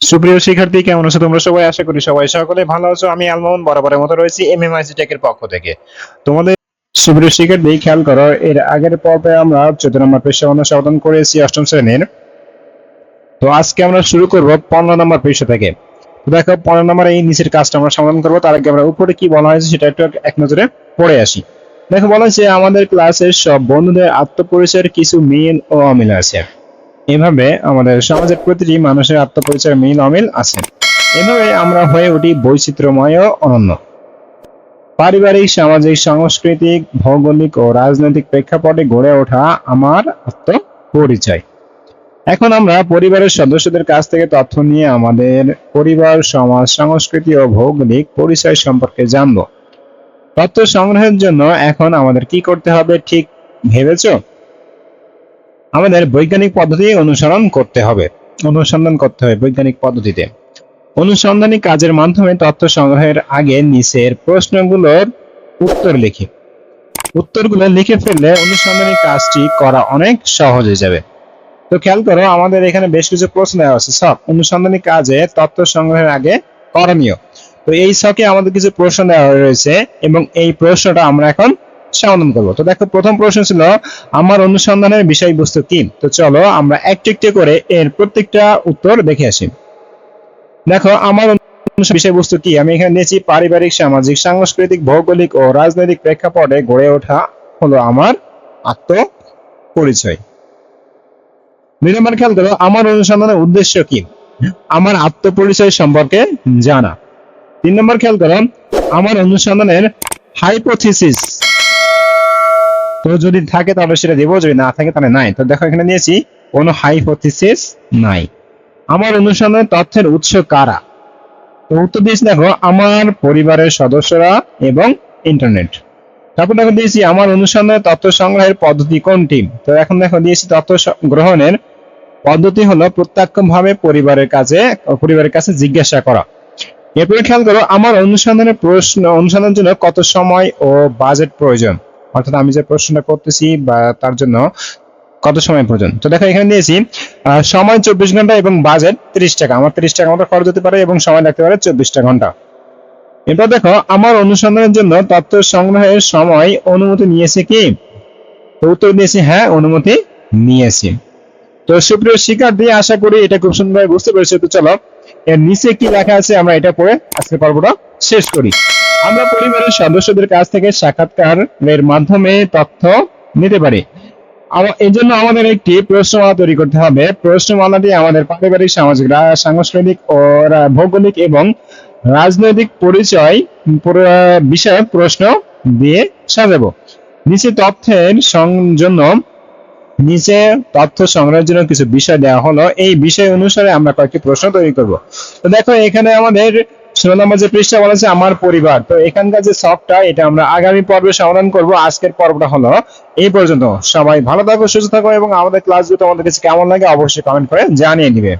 সুপ্রিয় শিক্ষার্থী, কেমন আছো তোমরা সবাই? আশা করি সবাই সকলে ভালো আছো। আমি আলমোহন, বরাবরের মতো রয়েছি এমএমআইসি টেকের পক্ষ থেকে। তোমাদের সুপ্রিয় শিক্ষার্থী, খেয়াল করো, এর আগের পর্বে আমরা চোদ্দ নম্বর পৃষ্ঠা অনুসন্ধান করেছি অষ্টম শ্রেণির। তো আজকে আমরা শুরু করব পনেরো নম্বর পৃষ্ঠা থেকে। দেখো, পনেরো নম্বর এই নিচের কাজটা আমরা সমাধান করব। তার আগে আমরা উপরে কি বলা হয়েছে সেটা একটু এক নজরে পড়ে আসি। দেখো, বলা হয়েছে, আমাদের ক্লাসের সব বন্ধুদের আত্মপরিচয়ের কিছু মিল ও অমিল আছে। এভাবে আমাদের সমাজের প্রতিটি মানুষের আত্মপরিচয়ের মিল অমিল আছে। এভাবে আমরা হয়ে উঠি বৈচিত্র্যময় ও অনন্য। পারিবারিক, সামাজিক, সাংস্কৃতিক, ভৌগোলিক ও রাজনৈতিক প্রেক্ষাপটে গড়ে ওঠা আমার আত্মপরিচয়। এখন আমরা পরিবারের সদস্যদের কাছ থেকে তথ্য নিয়ে আমাদের পরিবার, সমাজ, সংস্কৃতি ও ভৌগোলিক পরিচয় সম্পর্কে জানব। তথ্য সংগ্রহের জন্য এখন আমাদের কি করতে হবে ঠিক ভেবেছো? আমাদের বৈজ্ঞানিক পদ্ধতি অনুসরণ করতে হবে। অনুসন্ধান করতে হবে বৈজ্ঞানিক পদ্ধতিতে। অনুসন্ধানী কাজের মাধ্যমে তথ্য সংগ্রহের আগে নিচের প্রশ্নগুলোর উত্তর লিখি। উত্তরগুলো লিখে ফেললে অনুসন্ধানী কাজটি করা অনেক সহজ হয়ে যাবে। তো খেয়াল করো, আমাদের এখানে বেশ কিছু প্রশ্ন দেওয়া আছে। সব, অনুসন্ধানী কাজে তথ্য সংগ্রহের আগে করণীয়। তো এই ছকে আমাদের কিছু প্রশ্ন দেওয়া রয়েছে এবং এই প্রশ্নটা আমরা এখন সমাধান করব। তো দেখো, প্রথম প্রশ্ন ছিল, আমার অনুসন্ধানের বিষয়বস্তু কি? তো চলো, আমরা একটু একটু করে এর প্রত্যেকটা উত্তর দেখে আসি। দেখো, আমার বিষয়বস্তু কি? আমি এখানে নিয়েছি পারিবারিক, সামাজিক, সাংস্কৃতিক, ভৌগোলিক ও রাজনৈতিক প্রেক্ষাপটে গড়ে ওঠা হলো আমার আত্ম পরিচয় দুই নম্বর খেয়াল করো, আমার অনুসন্ধানের উদ্দেশ্য কি? আমার আত্মপরিচয় সম্পর্কে জানা। তিন নম্বর খেয়াল করো, আমার অনুসন্ধানের হাইপোথিসিস তো যদি থাকে তাহলে সেটা দেবো, যদি না থাকে তাহলে নাই। তো দেখো এখানে নিয়েছি কোনো হাইপোথিসিস নাই। আমার অনুসন্ধানের তথ্যের উৎস কারা? তো উত্তর দিয়েছি দেখো, আমার পরিবারের সদস্যরা এবং ইন্টারনেট তারপর দেখো দিয়েছি, আমার অনুসন্ধানের তথ্য সংগ্রহের পদ্ধতি কোনটি? তো এখন দেখো দিয়েছি, তথ্য গ্রহণের পদ্ধতি হলো প্রত্যক্ষভাবে পরিবারের কাছে পরিবারের কাছে জিজ্ঞাসা করা। এরপরে খেয়াল করো, আমার অনুসন্ধানের প্রশ্ন অনুসন্ধানের জন্য কত সময় ও বাজেট প্রয়োজন? অর্থাৎ আমি যে প্রশ্নটা করতেছি বা তার জন্য কত সময় প্রয়োজন? তো দেখো এখানে আহ, সময় চব্বিশ ঘণ্টা এবং বাজেট তিরিশ টাকা। আমার তিরিশ টাকা মতো খরচ হতে পারে এবং সময় লাগতে পারে চব্বিশটা ঘণ্টা। এবার দেখো আমার অনুসন্ধানের জন্য তথ্য সংগ্রহের সময় অনুমতি নিয়েছে কি? উত্তর দিয়েছি হ্যাঁ অনুমতি নিয়েছি। তো সুপ্রিয় শিক্ষার্থী আশা করি এটা খুব সুন্দরভাবে বুঝতে পেরেছ। তো চলো এর নিচে কি লেখা আছে আমরা এটা পড়ে আজকে পর্বটা শেষ করি। আমরা পরিবারের সদস্যদের কাছ থেকে সাক্ষাৎকারের মাধ্যমে তথ্য নিতে পারি। এই জন্য আমাদের একটি প্রশ্নমালা তৈরি করতে হবে। প্রশ্নমালাটি আমাদের পারিবারিক, সামাজিক সাংস্কৃতিক ও ভৌগোলিক এবং রাজনৈতিক পরিচয় পুরো- বিষয়ক প্রশ্ন দিয়ে সাজাবো। নিচে তথ্যের জন্য নিচে তথ্য সংগ্রহের জন্য কিছু বিষয় দেওয়া হলো। এই বিষয় অনুসারে আমরা কয়েকটি প্রশ্ন তৈরি করব। তো দেখো, এখানে আমাদের ষোলো যে পৃষ্ঠা বলা আছে আমার পরিবার। তো এখানকার যে শখটা এটা আমরা আগামী পর্বে সমাধান করব। আজকের পর্বটা হলো এই পর্যন্ত। সবাই ভালো থাকো, সুস্থ থাকো এবং আমাদের ক্লাসগুলো তোমাদের কাছে কেমন লাগে অবশ্যই কমেন্ট করে জানিয়ে দিবে।